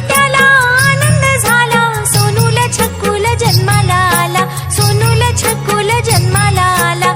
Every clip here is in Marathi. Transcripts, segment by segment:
त्याला आनंद झाला. सोनूला छकुल जन्माला आला. सोनूला छकुल जन्माला आला.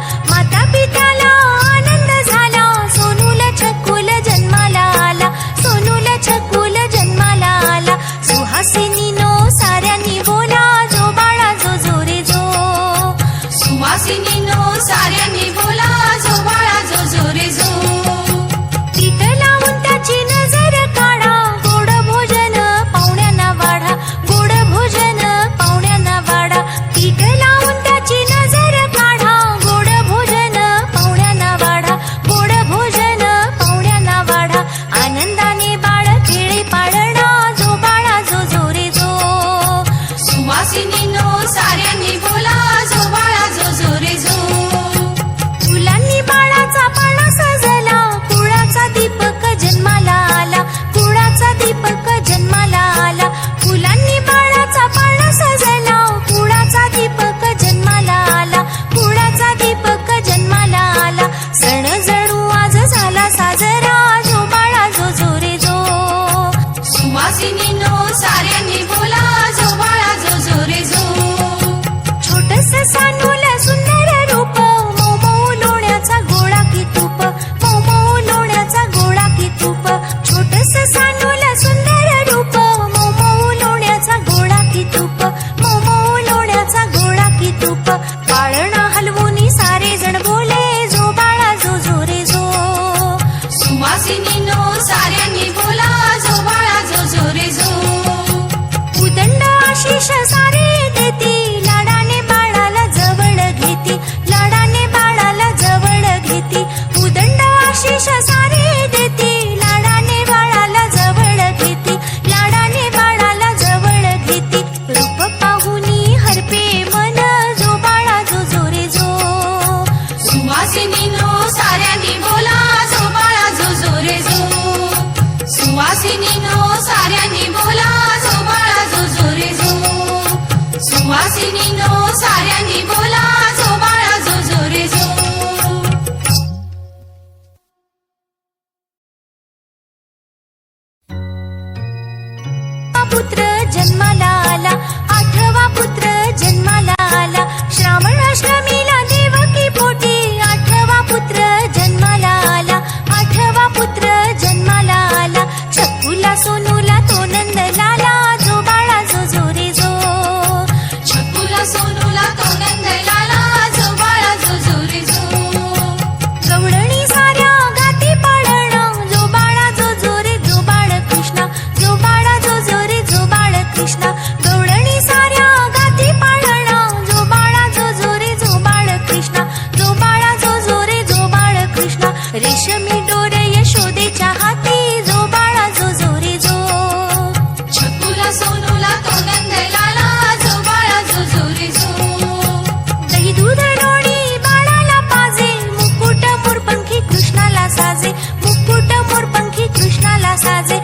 সাজে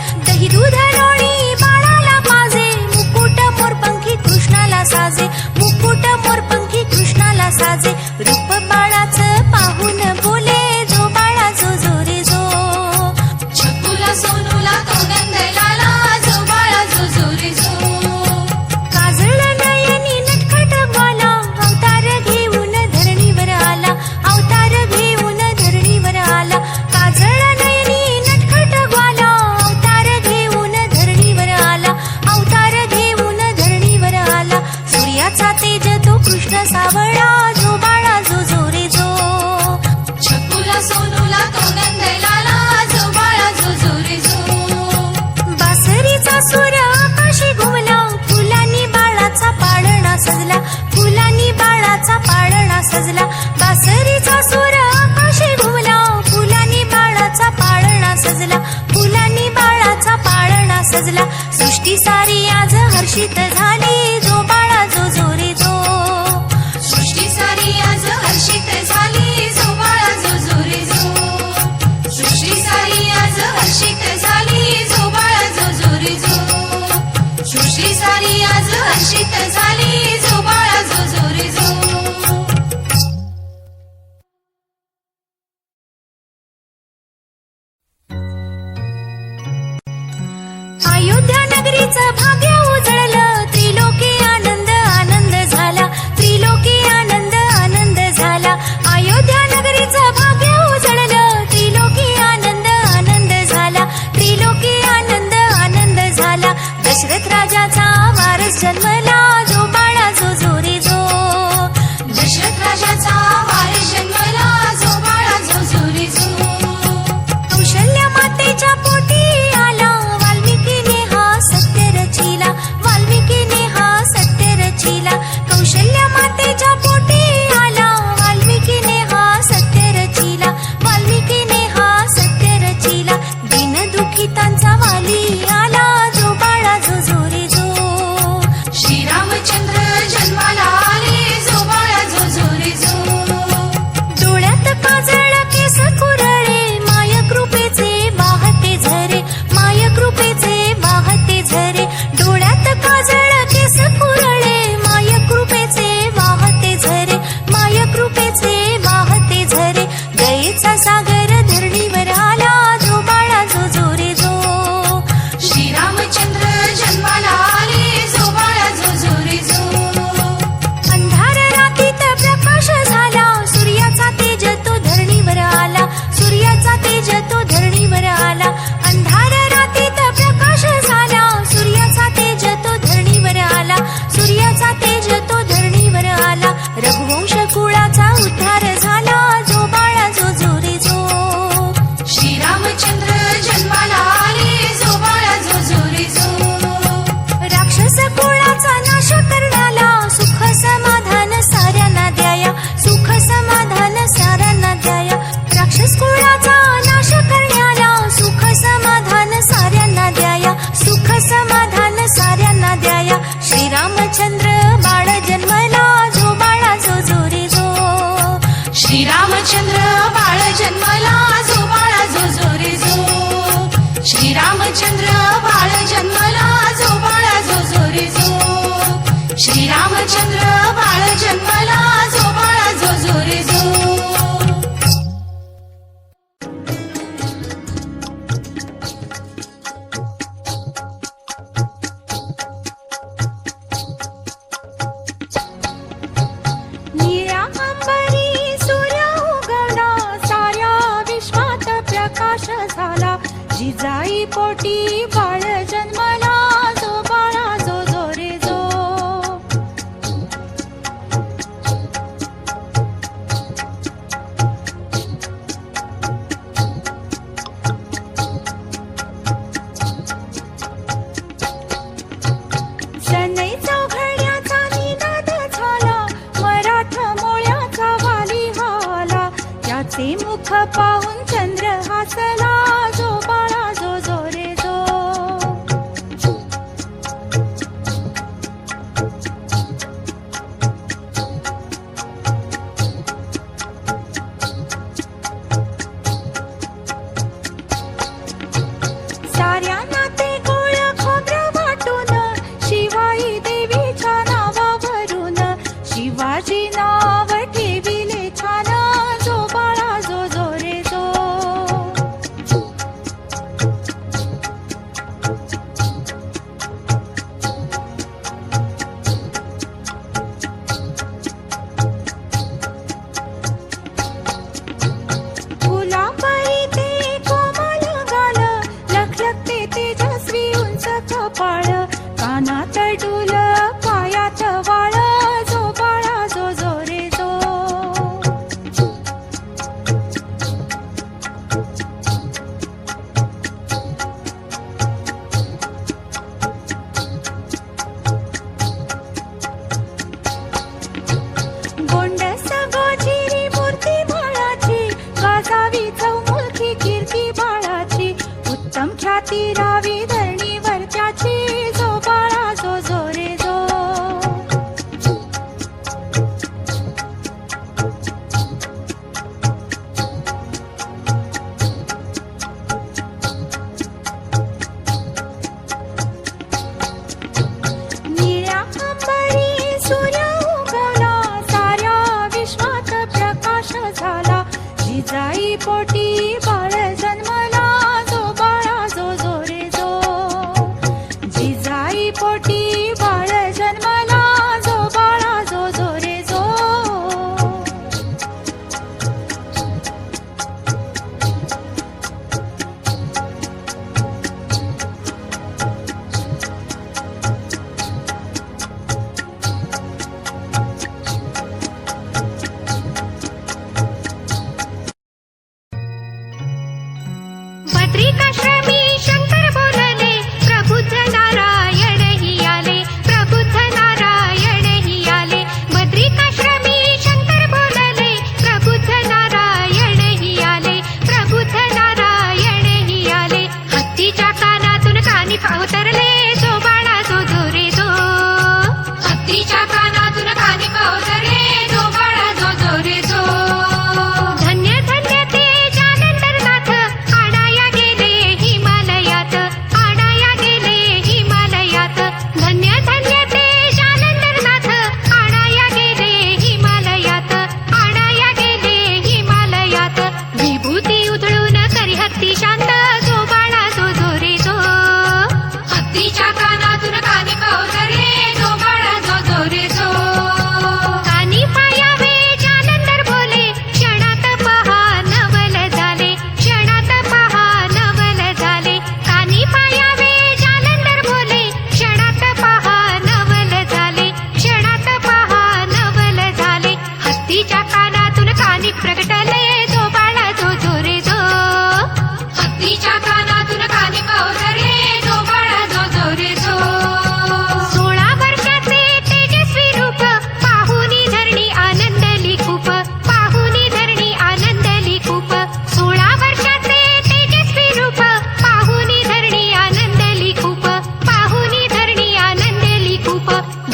सजला सृष्टी सारी आज हर्षित त्रिलोकी आनंद आनंद झाला. त्रिलोकी आनंद आनंद झाला. अयोध्या त्रिलोकी आनंद आनंद झाला. आनंद आनंद झाला. राजाचा वारस जन्मला. छपा शिरावी धरणीवर त्याची जो बाळा जो जो रे जो. निळ्या अंबरी सूर्य उगवला प्रकाश झाला. जिजाई पोटी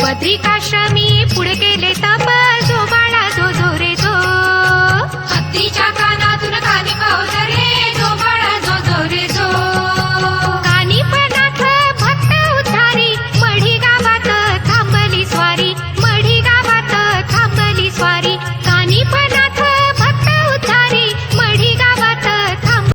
बद्रिकाश्रमी पुढे केले तर